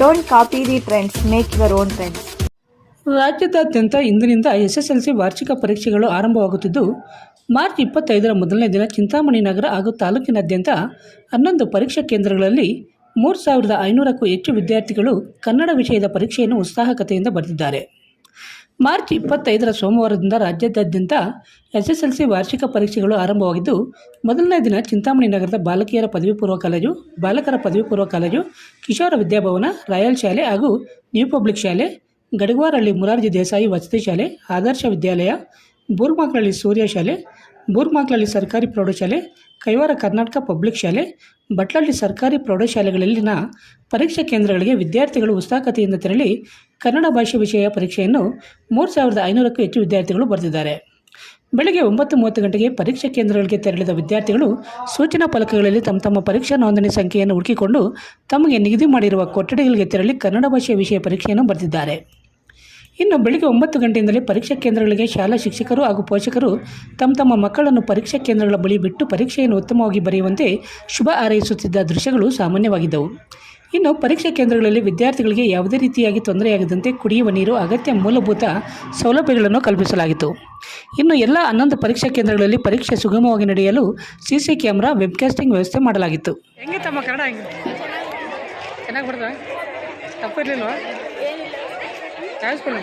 don't copy the trends make your own trends ರಾಜ್ಯದಾದ್ಯಂತ ಇಂದಿನಿಂದ SSLC ವಾರ್ಷಿಕ ಪರೀಕ್ಷೆಗಳು ಆರಂಭವಾಗುತ್ತಿದ್ದು, ಮಾರ್ಚ್ ಇಪ್ಪತ್ತೈದರ ಮೊದಲನೇ ದಿನ ಚಿಂತಾಮಣಿ ನಗರ ಹಾಗೂ ತಾಲೂಕಿನಾದ್ಯಂತ ಹನ್ನೊಂದು ಪರೀಕ್ಷಾ ಕೇಂದ್ರಗಳಲ್ಲಿ ಮೂರು ಸಾವಿರದ ಐನೂರಕ್ಕೂ ಹೆಚ್ಚು ವಿದ್ಯಾರ್ಥಿಗಳು ಕನ್ನಡ ವಿಷಯದ ಪರೀಕ್ಷೆಯನ್ನು ಉತ್ಸಾಹಕತೆಯಿಂದ ಬರೆದಿದ್ದಾರೆ. ಮಾರ್ಚ್ ಇಪ್ಪತ್ತೈದರ ಸೋಮವಾರದಿಂದ ರಾಜ್ಯಾದ್ಯಂತ ಎಸ್ಎಸ್ಎಲ್ಸಿ ವಾರ್ಷಿಕ ಪರೀಕ್ಷೆಗಳು ಆರಂಭವಾಗಿದ್ದು, ಮೊದಲನೇ ದಿನ ಚಿಂತಾಮಣಿ ನಗರದ ಬಾಲಕಿಯರ ಪದವಿ ಪೂರ್ವ ಕಾಲೇಜು, ಬಾಲಕರ ಪದವಿ ಪೂರ್ವ ಕಾಲೇಜು, ಕಿಶೋರ ವಿದ್ಯಾಭವನ, ರಾಯಲ್ ಶಾಲೆ ಹಾಗೂ ನ್ಯೂ ಪಬ್ಲಿಕ್ ಶಾಲೆ, ಗಡಗವಾರಹಳ್ಳಿ ಮುರಾರ್ಜಿ ದೇಸಾಯಿ ವಸತಿ ಶಾಲೆ, ಆದರ್ಶ ವಿದ್ಯಾಲಯ ಬೂರ್ಮಾಕ್ಲಹಳ್ಳಿ ಸೂರ್ಯ ಶಾಲೆ ಬೂರ್ಮಾಕ್ಲಹಳ್ಳಿ ಸರ್ಕಾರಿ ಪ್ರೌಢಶಾಲೆ, ಕೈವಾರ ಕರ್ನಾಟಕ ಪಬ್ಲಿಕ್ ಶಾಲೆ, ಬಟ್ಲಹಳ್ಳಿ ಸರ್ಕಾರಿ ಪ್ರೌಢಶಾಲೆಗಳಲ್ಲಿನ ಪರೀಕ್ಷಾ ಕೇಂದ್ರಗಳಿಗೆ ವಿದ್ಯಾರ್ಥಿಗಳು ಉತ್ಸಾಹಕತೆಯಿಂದ ತೆರಳಿ ಕನ್ನಡ ಭಾಷೆ ವಿಷಯ ಪರೀಕ್ಷೆಯನ್ನು ಮೂರು ಸಾವಿರದ ಐನೂರಕ್ಕೂ ಹೆಚ್ಚು ವಿದ್ಯಾರ್ಥಿಗಳು ಬರೆದಿದ್ದಾರೆ. ಬೆಳಗ್ಗೆ ಒಂಬತ್ತು ಮೂವತ್ತು ಗಂಟೆಗೆ ಪರೀಕ್ಷಾ ಕೇಂದ್ರಗಳಿಗೆ ತೆರಳಿದ ವಿದ್ಯಾರ್ಥಿಗಳು ಸೂಚನಾ ಫಲಕಗಳಲ್ಲಿ ತಮ್ಮ ತಮ್ಮ ಪರೀಕ್ಷಾ ನೋಂದಣಿ ಸಂಖ್ಯೆಯನ್ನು ಹುಡುಕಿಕೊಂಡು ತಮಗೆ ನಿಗದಿ ಮಾಡಿರುವ ಕೊಠಡಿಗಳಿಗೆ ತೆರಳಿ ಕನ್ನಡ ಭಾಷೆಯ ವಿಷಯ ಪರೀಕ್ಷೆಯನ್ನು ಬರೆದಿದ್ದಾರೆ. ಇನ್ನು ಬೆಳಗ್ಗೆ ಒಂಬತ್ತು ಗಂಟೆಯಿಂದಲೇ ಪರೀಕ್ಷಾ ಕೇಂದ್ರಗಳಿಗೆ ಶಾಲಾ ಶಿಕ್ಷಕರು ಹಾಗೂ ಪೋಷಕರು ತಮ್ಮ ತಮ್ಮ ಮಕ್ಕಳನ್ನು ಪರೀಕ್ಷಾ ಕೇಂದ್ರಗಳ ಬಳಿ ಬಿಟ್ಟು ಪರೀಕ್ಷೆಯನ್ನು ಉತ್ತಮವಾಗಿ ಬರೆಯುವಂತೆ ಶುಭ ಹಾರೈಸುತ್ತಿದ್ದ ದೃಶ್ಯಗಳು ಸಾಮಾನ್ಯವಾಗಿದ್ದವು. ಇನ್ನು ಪರೀಕ್ಷಾ ಕೇಂದ್ರಗಳಲ್ಲಿ ವಿದ್ಯಾರ್ಥಿಗಳಿಗೆ ಯಾವುದೇ ರೀತಿಯಾಗಿ ತೊಂದರೆಯಾಗದಂತೆ ಕುಡಿಯುವ ನೀರು ಅಗತ್ಯ ಮೂಲಭೂತ ಸೌಲಭ್ಯಗಳನ್ನು ಕಲ್ಪಿಸಲಾಗಿತ್ತು. ಇನ್ನು ಎಲ್ಲ ಹನ್ನೊಂದು ಪರೀಕ್ಷಾ ಕೇಂದ್ರಗಳಲ್ಲಿ ಪರೀಕ್ಷೆ ಸುಗಮವಾಗಿ ನಡೆಯಲು ಸಿಸಿ ಕ್ಯಾಮೆರಾ ವೆಬ್ಕಾಸ್ಟಿಂಗ್ ವ್ಯವಸ್ಥೆ ಮಾಡಲಾಗಿತ್ತು. ಹೆಂಗೆ ತಮ್ಮ ಕನ್ನಡ ಹೆಂಗೆ? ಚೆನ್ನಾಗಿ ಬರ್ತದೆ? ತಪ್ಪಿರ್ಲಿಲ್ವಾ? ಕಾಯಿಸ್ಕೊಳ್ಳಿ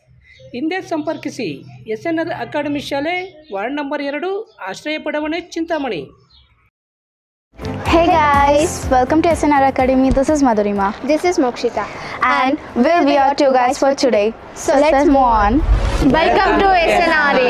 ಹಿಂದೆ ಸಂಪರ್ಕಿಸಿ ಎಸ್ ಎನ್ ಆರ್ ಅಕಾಡೆಮಿ ಶಾಲೆ ವಾರ್ಡ್ ನಂಬರ್ ಎರಡು ಆಶ್ರಯ ಪಡವಣೆ Chintamani Hey guys, welcome to SNR Academy. This is Madhurima. This is Mokshita. And we'll be your two guys for today. So let's move on. Welcome to SNRA.